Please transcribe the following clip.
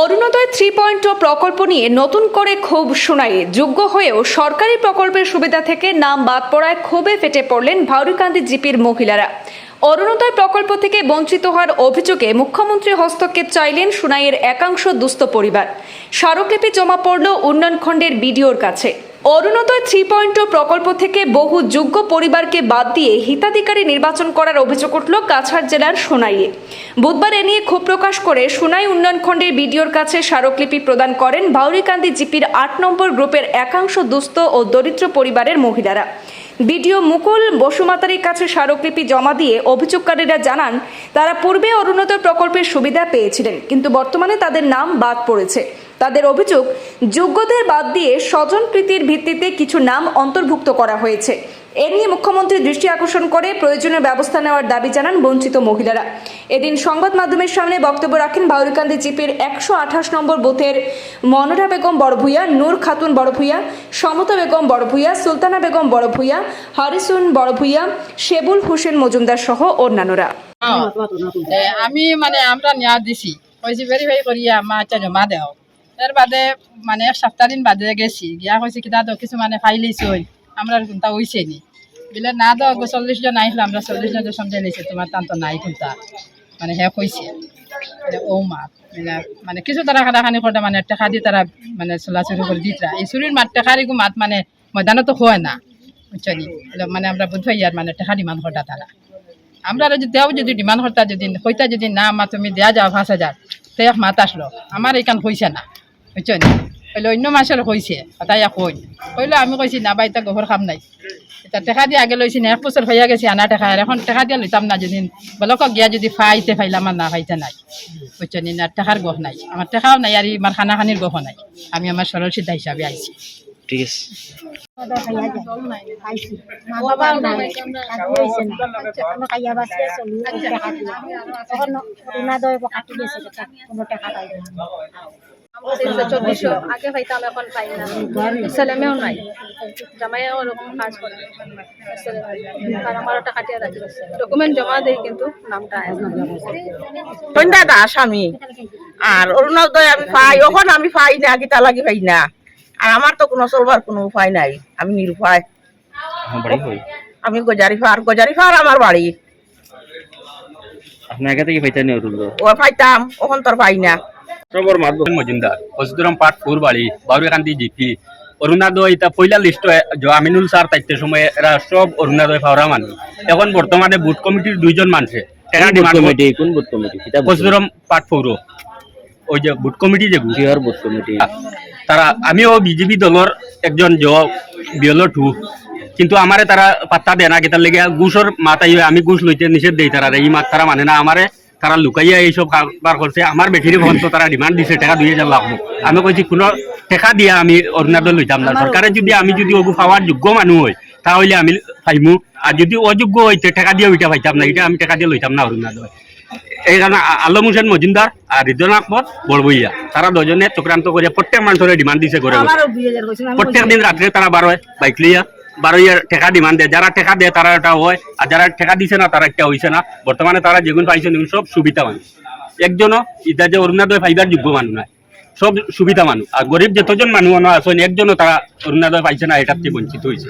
অরুণোদয় three point প্রকল্প নিয়ে নতুন করে ক্ষোভ শোনায়, যোগ্য হয়েও সরকারি প্রকল্পের সুবিধা থেকে নাম বাদ পড়ায় ক্ষোভে ফেটে পড়লেন ভাউরিকান্দি জিপির মহিলারা। অরুণোদয় প্রকল্প থেকে বঞ্চিত হওয়ার অভিযোগে মুখ্যমন্ত্রী হস্তক্ষেপ চাইলেন সুনাইয়ের একাংশ দুস্থ পরিবার। স্মারকলিপি জমা পড়ল উন্নয়ন খণ্ডের বিডিওর কাছে। অরুণোদয় থ্রি পয়েন্ট প্রকল্প থেকে বহু যোগ্য পরিবারকে বাদ দিয়ে হিতাধিকারী নির্বাচন করার অভিযোগ উঠল কাছাড় জেলার সোনাইয়ে। বুধবার এ নিয়ে ক্ষোভ প্রকাশ করে সোনাই উন্নয়ন খণ্ডের বিডিওর কাছে স্মারকলিপি প্রদান করেন বাউরিকান্দি জিপির আট নম্বর গ্রুপের একাংশ দুস্থ ও দরিদ্র পরিবারের মহিলারা। বিডিও মুকুল বসুমাতারির কাছে স্মারকলিপি জমা দিয়ে অভিযোগকারীরা জানান, তারা পূর্বে অরুণোদয় প্রকল্পের সুবিধা পেয়েছিলেন, কিন্তু বর্তমানে তাদের নাম বাদ পড়েছে। তাদের অভিযোগ, যোগ্যদের বাদ দিয়ে স্বজন প্রীতির ভিত্তিতে কিছু নাম অন্তর্ভুক্ত করা হয়েছে। এ নিয়ে মুখ্যমন্ত্রী দৃষ্টি আকর্ষণ করে প্রয়োজনীয় ব্যবস্থা নেওয়ার দাবি জানান বঞ্চিত মহিলারা। এদিন সংবাদ মাধ্যমের সামনে বক্তব্য রাখেন বাউরিকান্দি জিপির একশো আঠাশ নম্বর বুথের মনোরা বেগম বড়ভূয়া নূর খাতুন বড়ভূয়া সমতা বেগম বড়ভূয়া সুলতানা বেগম বড়ভূয়া হারিসুন বড়ভূয়া শেবুল হোসেন মজুমদার সহ অন্যান্যরা। আমি মানে আমরা নিয়া দিছি। কইছি করিয়া মা আচ্ছা জমা দেও। এর বাদে মানে এক সপ্তাহ দিন বাদে গেছি। গিয়া কইছি তো কিছু মানে ফাইলিস হই আমরা কোনটা হইছে নি। বিলে, না তো চল্লিশ জন আইছিল আমরা চল্লিশ জন সমঝে নিছি তোমার তান তো নাই কোনটা? মানে হে কইছে ও মা মানে কিছু তারা খানি করতে মানে টেকা দি তারা মানে চলাচুরি করে দিতরা এই চুরির মাত টেকারি মাত মানে ময়দানত তো হয় না বুঝছনি মানে আমরা বুঝবাই ইয়ার মানে টেকা ডিমান্ড করতা তারা। আমরা যদি দেও যদি ডিমান্ড করতা যদি কইতা যদি না, মা তুমি দেয়া যাও পাঁচ হাজার, তো মাত আসলো। আমার এইখান হয়েছে না, বুঝছ কইলে অন্য মাসের হয়েছে তাই কই কইলো আমি কইছি না বা এটা গোবর খাম নাই। এটা টেকা দিয়ে আগে লইছি না এক বছর হইয়া গেছে আনা টেকা। আর এখন টেকা দিয়ে লইতাম না যদি বলক গিয়া যদি ফাইতে ফাইলে আমার না ফাইতে নাই। বুঝছ নি না টেকার গহ নাই। আমার টেকাও নাই আর আমার খানা খানির গহ নাই। আমি আমার সরল সিদ্ধা হিসাবে আইছি। ঠিক আছে। চব্বিশশো। আগে পাইতাম এখন পাই না। ছেলেমেয়েও নাই। জামাইও ওরকম কাজ করে আর আমার টাকা দিয়ে রাখি। ডকুমেন্ট জমা দেই কিন্তু নামটা সন্ধ্যা দাস আমি আর অরুণোদয় আমি পাই। ওখন আমি পাই না গীতা লাগি পাই না। আর আমার তো কোনো চলবার কোনো উপায় নাই। আমি নিরুপায় আমার বাড়ি হই আমি গজারিফার গজারিফার আমার বাড়ি। আপনি আগে থেকে পাইতেন ও পাইতাম। ওখন তোর পাই না। নম্বর মজুমদার হসদুরাম পাট ফুর বাড়ি বাউরিকান্দি জিপি অরুণাদয় এটা পয়লা লিস্ট আমিনুল স্যার তাইতে সময় এরা সব অরুণাদয় ফাওরা মানুষ। এখন বর্তমানে বুথ কমিটির দুইজন মানুষে। কমিটি কোন বুথ কমিটি? হসদুরাম পাট ওই যে বুথ কমিটি যে কমিটি? Booth committee. তারা আমিও বিজেপি দলের একজন জ বিয়ল টু কিন্তু আমারে তারা পাত্তা দেয় না কেতার লেগে ঘুষর মাতাই আমি ঘুষ লইতে নিষেধ দেই তারা এই মাত তারা মানে না আমারে তারা লুকাইয়া এইসব কারবার করছে। আমার বেঠিরে ভন্ত তারা ডিমান্ড দিছে টাকা দুই হাজার লাখ আমি কইছি কোনো টাকা দিয়া আমি অরুণাদয় লইতাম না। সরকারে যদি আমি যদি ওগু পাওয়ার যোগ্য মানুষ হই তাহলে আমি পাইমু। আর যদি অযোগ্য হইতে টাকা দিয়ে ওইটা পাইতাম না। এটা আমি টাকা দিয়ে লইতাম না অরুণাদয় এই কারণে আলম হোসেন মজুমদার আর রিজন আকমত বড়বইয়া তারা দুজনে চক্রান্ত করে প্রত্যেক মানুষের ডিমান্ড দিছে করে প্রত্যেক দিন রাত্রে তারা বারোয় বাইক লিয়া। বারোয়ার ঠেকা ডিমান্ড দেয়। যারা ঠেকা দেয়, তারা এটা হয়। আর যারা ঠেকা দিছে না, তারা একটা হয়েছে না। বর্তমানে তারা যেগুলো পাইছে সব সুবিধা মানুষ। একজনও ইটা যে অরুণাদয় ফাইবার যোগ্য মানুষ নয় সব সুবিধা মানুষ। আর গরিব যতজন মানুষ আছে, একজনও তারা অরুণাদয় পাইছে না, এটার থেকে বঞ্চিত হয়েছে